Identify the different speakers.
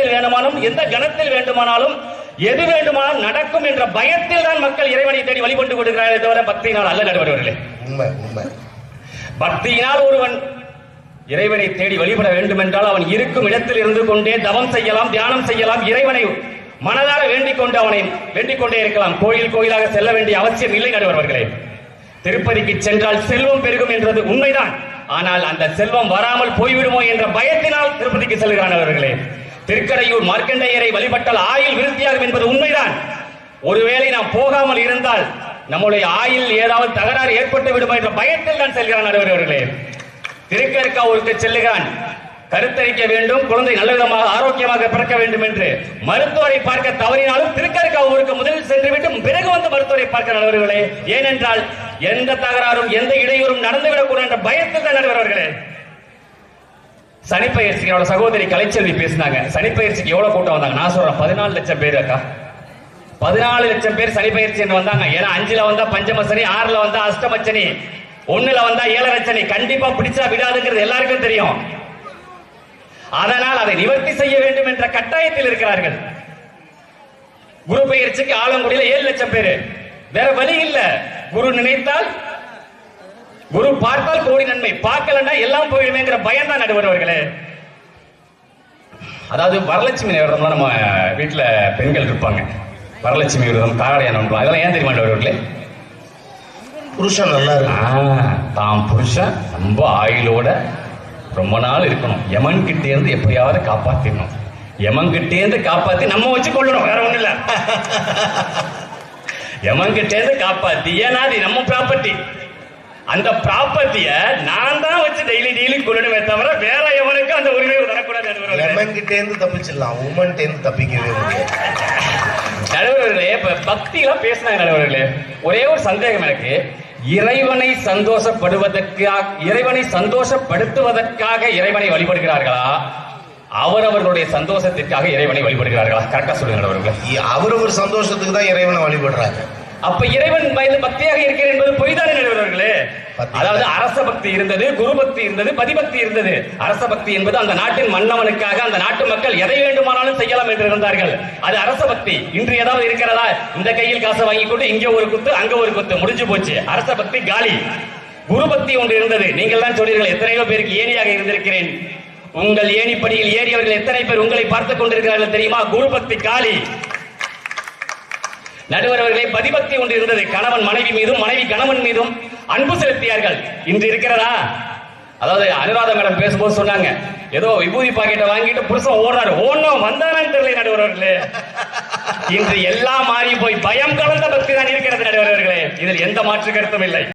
Speaker 1: நேரத்தில் வேண்டுமானாலும் எந்த கணத்தில் வேண்டுமானாலும் எது வேண்டுமானாலும் நடக்கும் என்ற பயத்தில் தான் மக்கள் இறைவனை தேடி வழிபட்டு கொடுக்கிறார்களே தவிர பக்தியினால் அல்ல நடுவர்களே.
Speaker 2: உண்மை உண்மை.
Speaker 1: பக்தியினால் ஒருவன் இறைவனை தேடி வழிபட வேண்டும் என்றால் அவன் இருக்கும் இடத்தில் இருந்து கொண்டே தவம் செய்யலாம் தியானம் செய்யலாம் இறைவனை மனதார வேண்டிக் கொண்டு அவனை வேண்டிக் கொண்டே இருக்கலாம். கோயில் கோயிலாக செல்ல வேண்டிய அவசியம் இல்லை நடுவர்களே. திருப்பதிக்கு சென்றால் செல்வம் பெருகும் என்றது உண்மைதான். ஆனால் அந்த செல்வம் வராமல் போய்விடுமோ என்ற பயத்தினால் திருப்பதிக்கு செல்கிறானவர்களே திருக்கடையூர் மார்க்கண்டையரை வழிபட்டால் ஆயில் விருத்தியாகும் என்பது உண்மைதான். ஒருவேளை நாம் போகாமல் இருந்தால் நம்முடைய ஆயில் ஏதாவது தகராறு ஏற்பட்டு விடுமோ என்ற பயத்தில் தான் செல்கிறான் நடுவர்களே திருக்கற்காவூருக்கு செல்லுகிறான். கருத்தரிக்க வேண்டும் குழந்தை நல்ல விதமாக ஆரோக்கியமாக பிறக்க வேண்டும் என்று மருத்துவரை பார்க்க தவறினாலும் திருக்கற்காவூருக்கு முதலில் சென்றுவிட்டு பிறகு வந்து மருத்துவரை பார்க்க நடுவர்களே. ஏனென்றால் எந்த தகராறும் எந்த இடையூறும் நடந்துவிடக்கூடும் என்ற பயத்தில் தான் நடுவர்களே சனிப்பயிற்சிக்கு என்னோட சகோதரி கலைச்செல்வி பேசினாங்க. சனிப்பயிற்சிக்கு எவ்வளவு கூட்டம் வந்தாங்க? நான் சொல்றேன் பதினாலு லட்சம் பேர் அக்கா. பதினாலு லட்சம் பேர் சனிப்பயிற்சி என்று வந்தாங்க. ஏன்னா அஞ்சுல வந்தா பஞ்சமசனி ஆறுல வந்தா அஷ்டமச்சனி ஒண்ணுல வந்தா ஏழரச்சனி. கண்டிப்பா பிடிச்சா விடாதுங்கிறது எல்லாருக்கும் தெரியும். அதனால் அதை நிவர்த்தி செய்ய வேண்டும் என்ற கட்டாயத்தில் இருக்கிறார்கள். குரு பயிற்சிக்கு ஆலங்குடியில ஏழு லட்சம் பேரு. வேற வழி இல்ல. குரு நினைத்தால் குரு பார்த்தால் கோடி நன்மை. பார்க்கலன்னா எல்லாம் போயிடுமேங்கிற பயம் தான் நடுவர்களே அதாவது வரலட்சுமி விரதம்லாம் நம்ம வீட்டுல பெண்கள் இருப்பாங்க. வரலட்சுமி விரதம் காரடையான அதெல்லாம் ஏன் தெரியுமா நடுவர்களே
Speaker 2: புருஷன் நல்லா இருக்கு.
Speaker 1: ஆ, தாம் புருஷன் ரொம்ப ஆயுளோட ரொம்ப நாள் இருக்கணும். யமன் கிட்டே இருந்து எப்படியாவது காப்பாத்திடணும். யமன் கிட்டே இருந்து காப்பாத்தி நம்ம வச்சு கொள்ளணும் வேற ஒண்ணும் இல்ல. யமன் கிட்டே இருந்து காப்பாத்தி. ஏன்னா அது நம்ம ப்ராப்பர்ட்டி அந்த ப்ராப்பர்ட்டிய நான் தான் வச்சு டெய்லி டெய்லி கொள்ளணுமே தவிர வேற எவனுக்கு அந்த உரிமை நடுவர்களே.
Speaker 2: லெமன் கிட்ட இருந்து தப்பிச்சிடலாம். உமன் இருந்து தப்பிக்கவே
Speaker 1: நடுவர்களே இப்ப பக்தி எல்லாம் பேசினாங்க நடுவர்களே. ஒரே ஒரு சந்தேகம் எனக்கு. இறைவனை சந்தோஷப்படுவதற்காக இறைவனை சந்தோஷப்படுத்துவதற்காக இறைவனை வழிபடுகிறார்களா? அவரவர்களுடைய சந்தோஷத்திற்காக இறைவனை வழிபடுகிறார்களா? கரெக்டா சொல்லுங்க நடுவர்களே.
Speaker 2: இ- அவரவர் சந்தோஷத்துக்கு தான் இறைவனை வழிபடுறாங்க
Speaker 1: அப்ப இறைவன் வயது பக்தியாக இருக்கிறேன் என்பது பொய்தானே நடுவர்களே?
Speaker 2: பக்தி.
Speaker 1: அதாவது அரச பக்தி இருந்தது குரு பக்தி இருந்தது பதிபக்தி இருந்தது. அரச பக்தி என்பது அந்த நாட்டின் மன்னவனுக்காக அந்த நாட்டு மக்கள் எதை வேண்டுமானாலும் செய்யலாம் என்று இருந்தார்கள். அது அரச பக்தி. இன்று ஏதாவது இருக்கிறதா? இந்த கையில் காசை வாங்கி கொண்டு இங்க ஒரு குத்து அங்க ஒரு குத்து. முடிஞ்சு போச்சு. அரச பக்தி காலி. குரு பக்தி ஒன்று இருந்தது. நீங்கள் தான் சொன்னீர்கள் எத்தனையோ பேருக்கு ஏணியாக இருந்திருக்கிறேன். உங்கள் ஏணிப்படியில் ஏறியவர்கள் எத்தனை பேர் உங்களை பார்த்துக் கொண்டிருக்கிறார்கள் தெரியுமா? குரு பக்தி காலி. நடுவரவர்களே பதிபக்தி ஒன்று இருந்தது. கணவன் மனைவி மீதும் மனைவி கணவன் மீதும் அன்பு செலுத்தியார்கள். இன்று இருக்கிறதா? அதாவது அனுராதா மேடம் பேசும்போது சொன்னாங்க ஏதோ விபூதி பாக்கெட்டை வாங்கிட்டு புருஷன் ஓடுறாரு. ஓடணும் வந்தானான்னு தெரியல நடுவரவர்களே இன்று எல்லாம் மாறி போய் பயம் கலந்த பக்தி தான் இருக்கிறது நடுவரவர்களே இதில் எந்த மாற்று கருத்தும் இல்லை.